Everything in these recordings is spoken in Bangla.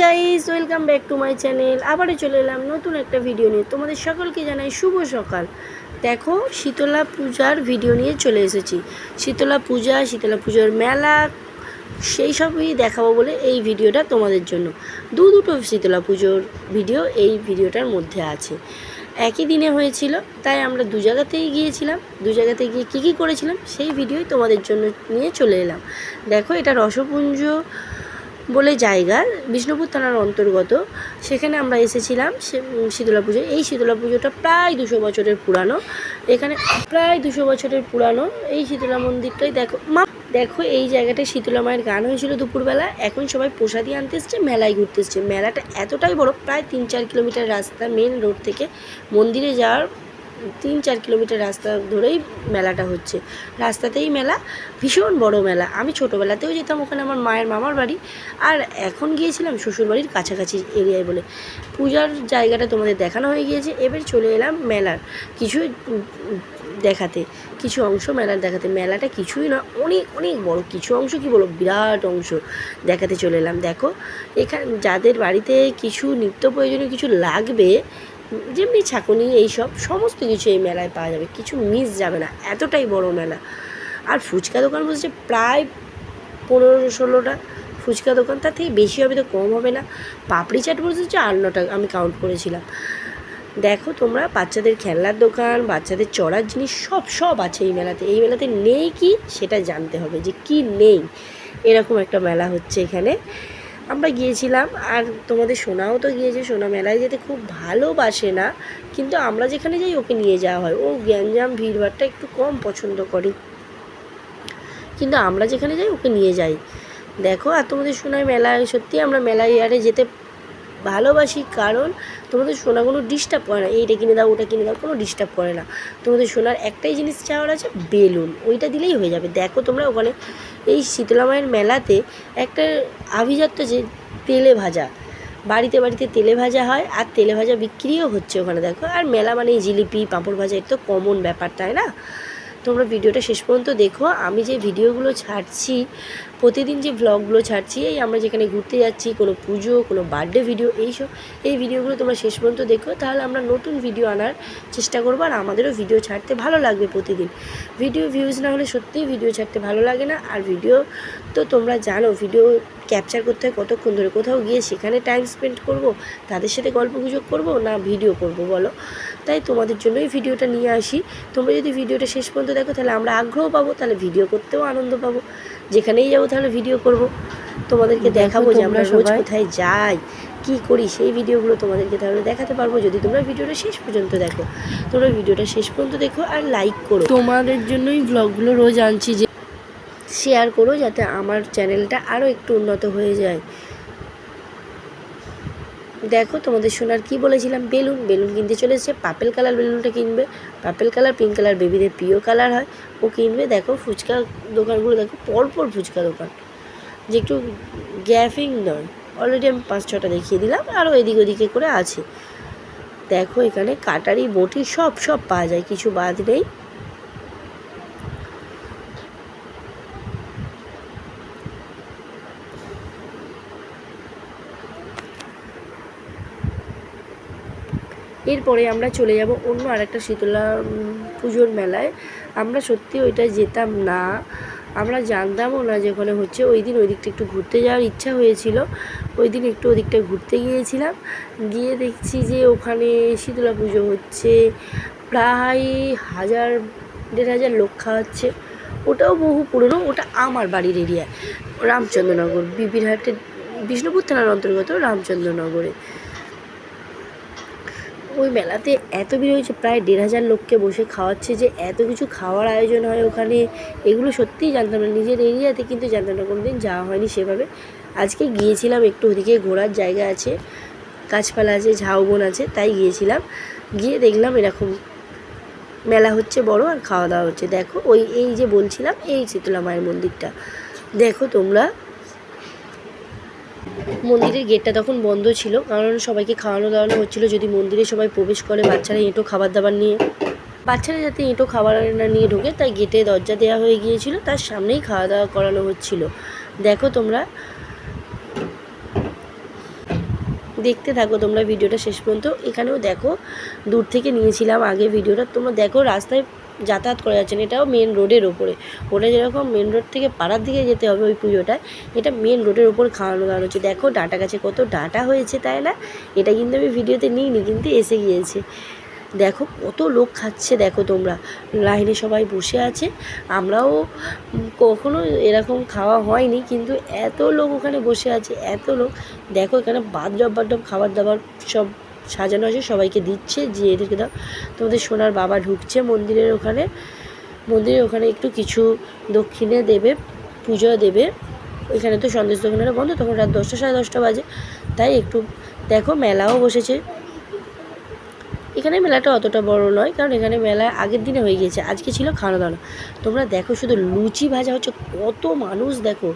Guys welcome back to my channel আবারও চলে এলাম নতুন একটা ভিডিও নিয়ে। তোমাদের সকলকে জানাই শুভ সকাল। দেখো, শীতলা পূজার ভিডিও নিয়ে চলে এসেছি। শীতলা পূজা, শীতলা পুজোর মেলা, সেই সবই দেখাবো বলে এই ভিডিওটা তোমাদের জন্য। দু দুটো শীতলা পুজোর ভিডিও এই ভিডিওটার মধ্যে আছে। একই দিনে হয়েছিল, তাই আমরা দু জায়গাতেই গিয়েছিলাম। দু জায়গাতে গিয়ে কী কী করেছিলাম, সেই ভিডিওই তোমাদের জন্য নিয়ে চলে এলাম। দেখো, এটা রসপুঞ্জ বলে জায়গা বিষ্ণুপুর থানার অন্তর্গত। সেখানে আমরা এসেছিলাম শীতলা পুজো এই শীতলা পুজোটা প্রায় দুশো বছরের পুরানো। এখানে প্রায় দুশো বছরের পুরানো। এই শীতলা মন্দিরটাই দেখো মা, দেখো এই জায়গাটায় শীতলা মায়ের গান হয়েছিল দুপুরবেলা। এখন সবাই প্রসাদি আনতে এসছে, মেলায় ঘুরতে এসছে। মেলাটা এতটাই বড়, প্রায় তিন চার কিলোমিটার রাস্তা মেন রোড থেকে মন্দিরে যাওয়ার তিন চার কিলোমিটার রাস্তা ধরেই মেলাটা হচ্ছে। রাস্তাতেই মেলা, ভীষণ বড় মেলা। আমি ছোটোবেলাতেও যেতাম ওখানে আমার মায়ের মামার বাড়ি, আর এখন গিয়েছিলাম শ্বশুরবাড়ির কাছাকাছি এরিয়ায় বলে। পূজার জায়গাটা তোমাদের দেখানো হয়ে গিয়েছে, এবার চলে এলাম মেলার কিছু দেখাতে। কিছু অংশ মেলার দেখাতে। মেলাটা কিছুই না, অনেক অনেক বড়। কিছু অংশ কি বলো বিরাট অংশ দেখাতে চলে এলাম। দেখো, এখানে, যাদের বাড়িতে কিছু নিত্য প্রয়োজনীয় কিছু লাগবে যেমনি ছাকুনি, এইসব, সমস্ত কিছু এই মেলায় পাওয়া যাবে। কিছু মিস যাবে না, এতটাই বড় মেলা। আর ফুচকা দোকান বসেছে প্রায় পনেরো ষোলোটা ফুচকা দোকান, তার থেকে বেশি হবে তো কম হবে না। পাপড়ি চাট বসেছে আট, নটা, আমি কাউন্ট করেছিলাম। দেখো তোমরা, বাচ্চাদের খেলনার দোকান, বাচ্চাদের চড়ার জিনিস, সব সব আছে এই মেলাতে। এই মেলাতে নেই কি, সেটা জানতে হবে যে কি নেই। এরকম একটা মেলা হচ্ছে এখানে। আমরা গিয়েছিলাম, আর তোমাদের সোনাও তো গিয়েছে, সোনা মেলায় যেতে খুব ভালোবাসে না, কিন্তু আমরা যেখানে যাই ওকে নিয়ে যাওয়া হয়। ও গ্যাঞ্জাম, ভিড়ভাড়টা একটু কম পছন্দ করে। কিন্তু আমরা যেখানে যাই ওকে নিয়ে যাই। দেখো, আর তোমাদের সোনায় মেলায় সত্যি আমরা মেলায় ইয়ারে যেতে ভালোবাসি কারণ তোমাদের সোনা কোনো ডিস্টার্ব করে না। এইটা কিনে দাও, ওটা কিনে দাও, কোনো ডিস্টার্ব করে না। তোমাদের সোনার একটাই জিনিস চাওয়ার আছে, বেলুন। ওইটা দিলেই হয়ে যাবে। দেখো তোমরা ওখানে এই শীতলা মায়ের মেলাতে একটা আভিজাত্য যে তেলে ভাজা। বাড়িতে বাড়িতে তেলে ভাজা হয় আর তেলে ভাজা বিক্রিও হচ্ছে ওখানে, দেখো। আর মেলা মানে জিলিপি, পাঁপড় ভাজা এটা তো কমন ব্যাপার, তাই না? তোমরা ভিডিওটা শেষ পর্যন্ত দেখো। আমি যে ভিডিওগুলো ছাড়ছি প্রতিদিন যে ভ্লগগুলো ছাড়ছি, এই আমরা যেখানে ঘুরতে যাচ্ছি, কোনো পুজো, কোনো বার্থডে ভিডিও এইসব এই ভিডিওগুলো তোমরা শেষ পর্যন্ত দেখো। তাহলে আমরা নতুন ভিডিও আনার চেষ্টা করব আর আমাদেরও ভিডিও ছাড়তে ভালো লাগবে প্রতিদিন। ভিডিও ভিউজ না হলে সত্যিই ভিডিও ছাড়তে ভালো লাগে না। আর ভিডিও তো তোমরা জানো ভিডিও ক্যাপচার করতে হয় কতক্ষণ ধরে, কোথাও গিয়ে সেখানে টাইম স্পেন্ড করব, তাদের সাথে গল্প গুজব করব না ভিডিও করব, বলো? তাই তোমাদের জন্যই ভিডিওটা নিয়ে আসি। তোমরা যদি ভিডিওটা শেষ পর্যন্ত দেখো, তাহলে আমরা আগ্রহ পাবো, তাহলে ভিডিও করতেও আনন্দ পাবো। যেখানেই যাব তাহলে ভিডিও করব। তোমাদেরকে দেখাবো যে আমরা রোজ। কোথায় যাই কি করি সেই ভিডিওগুলো তোমাদেরকে তাহলে দেখাতে পারব। যদি তোমরা ভিডিওটা শেষ পর্যন্ত দেখো তোমরা ভিডিওটা শেষ পর্যন্ত দেখো আর লাইক করো। তোমাদের জন্যই ব্লগগুলো রোজ আনছি যে শেয়ার করো যাতে আমার চ্যানেলটা আরও একটু উন্নত হয়ে যায়। দেখো, তোমাদের শোনার কি বলেছিলাম? বেলুন। বেলুন কিনতে চলে এসেছে। পাপেল কালার বেলুনটা কিনবে। পাপেল কালার, পিঙ্ক কালার, বেবিদের প্রিয় কালার হয়। ও কিনবে। দেখো, ফুচকা দোকানগুলো দেখো, পরপর ফুচকা দোকান। যে একটু গ্যাফিং নয়। অলরেডি আমি পাঁচ, ছটা দেখিয়ে দিলাম। আরও এদিক ওদিকে করে আছে। দেখো, এখানে কাটারি, বটি সব সব পাওয়া যায়। কিছু বাদ নেই। এরপরে আমরা চলে যাব অন্য আরেকটা শীতলা পুজোর মেলায়। আমরা সত্যি ওইটা যেতাম না। আমরা জানতামও না যে ওখানে হচ্ছে। ওই দিন ওই দিকটা একটু ঘুরতে যাওয়ার ইচ্ছা হয়েছিল। ওই দিন একটু ওদিকটা ঘুরতে গিয়েছিলাম। গিয়ে দেখছি যে ওখানে শীতলা পুজো হচ্ছে। প্রায় হাজার, দেড় হাজার লোক খাওয়াচ্ছে। ওটাও বহু পুরনো। ওটা আমার বাড়ির এরিয়া রামচন্দ্রনগর। বিবিরহাটের বিষ্ণুপুর থানার অন্তর্গত রামচন্দ্রনগরে। ওই মেলাতে এত ভিড় হয়েছে, প্রায় দেড় হাজার লোককে বসে খাওয়াচ্ছে যে এত কিছু খাওয়ার আয়োজন হয় ওখানে। এগুলো সত্যিই জানতাম না, নিজের এরিয়াতে কিন্তু জানতাম না কোনো দিন যাওয়া হয়নি সেভাবে। আজকে গিয়েছিলাম, একটু ওদিকে ঘোরার জায়গা আছে, গাছপালা আছে ঝাউবন আছে, তাই গিয়েছিলাম। গিয়ে দেখলাম এরকম মেলা হচ্ছে বড় আর খাওয়া দাওয়া হচ্ছে। দেখো, ওই এই যে বলছিলাম, এই শীতলা মায়ের মন্দিরটা। দেখো তোমরা মন্দিরের গেটটা তখন বন্ধ ছিল। কারণ সবাইকে খাওয়ানো দাওয়ানো হচ্ছিল। যদি মন্দিরে সবাই প্রবেশ করে, বাচ্চারা এঁটো খাবার দাবার নিয়ে। বাচ্চারা যাতে এঁটো খাবার না নিয়ে ঢোকে, তাই গেটে দরজা দেওয়া হয়ে গিয়েছিল। তার সামনেই খাওয়া দাওয়া করানো হচ্ছিল। দেখো তোমরা। দেখতে থাকো তোমরা ভিডিওটা শেষ পর্যন্ত। এখানেও দেখো, দূর থেকে নিয়েছিলাম আগে ভিডিওটা। তোমরা দেখো, রাস্তায় যাতায়াত করে যাচ্ছে না এটাও মেন রোডের ওপরে ওটা যেরকম মেন রোড থেকে পাড়ার দিকে যেতে হবে ওই পুজোটায় এটা মেন রোডের ওপর খাওয়ানো দাওয়ানো হচ্ছে। দেখো ডাটা গাছে কত ডাটা হয়েছে, তাই না? এটা কিন্তু আমি ভিডিওতে নিইনি, কিন্তু এসে গিয়েছে। দেখো কত লোক খাচ্ছে, দেখো তোমরা। লাইনে সবাই বসে আছে। আমরাও কখনো এরকম খাওয়া হয়নি, কিন্তু এত লোক ওখানে বসে আছে, এত লোক। দেখো এখানে বাদরব বাদরব খাবার দাবার সব সাজানো আছে, সবাইকে দিচ্ছে যে এদেরকে দাও। তোমাদের সোনার বাবা ঢুকছে মন্দিরের ওখানে। মন্দিরের ওখানে একটু কিছু দক্ষিণে দেবে, পুজো দেবে। এখানে তো সন্দেশ দোকানেরা বন্ধ, তখন রাত দশটা সাড়ে দশটা বাজে। তাই একটু দেখো, মেলাও বসেছে। এখানে মেলাটা অতটা বড় নয়, কারণ এখানে মেলা আগের দিনে হয়ে গিয়েছে, আজকে ছিল খাওয়া দাওয়া তোমরা দেখো শুধু লুচি ভাজা হচ্ছে, কত মানুষ দেখো।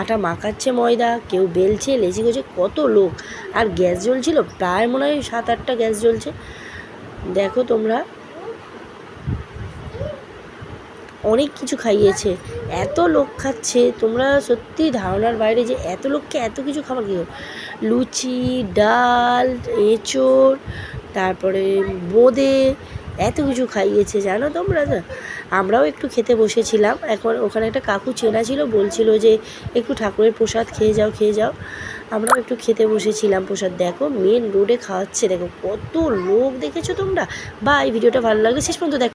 আটা মাখাচ্ছে ময়দা, কেউ বেলছে, লেচি করছে কত লোক। আর গ্যাস জ্বলছিল, প্রায় মনে হয় সাত আটটা গ্যাস জ্বলছে। দেখো তোমরা, অনেক কিছু খাইয়েছে, এত লোক খাচ্ছে, তোমরা সত্যি ধারণার বাইরে যে এত লোককে এত কিছু খাবার খেয়ে লুচি, ডাল, এঁচড় তারপরে বোঁদে, এত কিছু খাইয়েছে, জানো তোমরা? না আমরাও একটু খেতে বসেছিলাম। এখন ওখানে একটা কাকু চেনা ছিল, বলছিল যে একটু ঠাকুরের প্রসাদ খেয়ে যাও খেয়ে যাও। আমরাও একটু খেতে বসেছিলাম প্রসাদ। দেখো মেন রোডে খাওয়াচ্ছে। দেখো, কত লোক দেখেছ তোমরা? বা, এই ভিডিওটা ভালো লাগলে শেষ পর্যন্ত দেখো।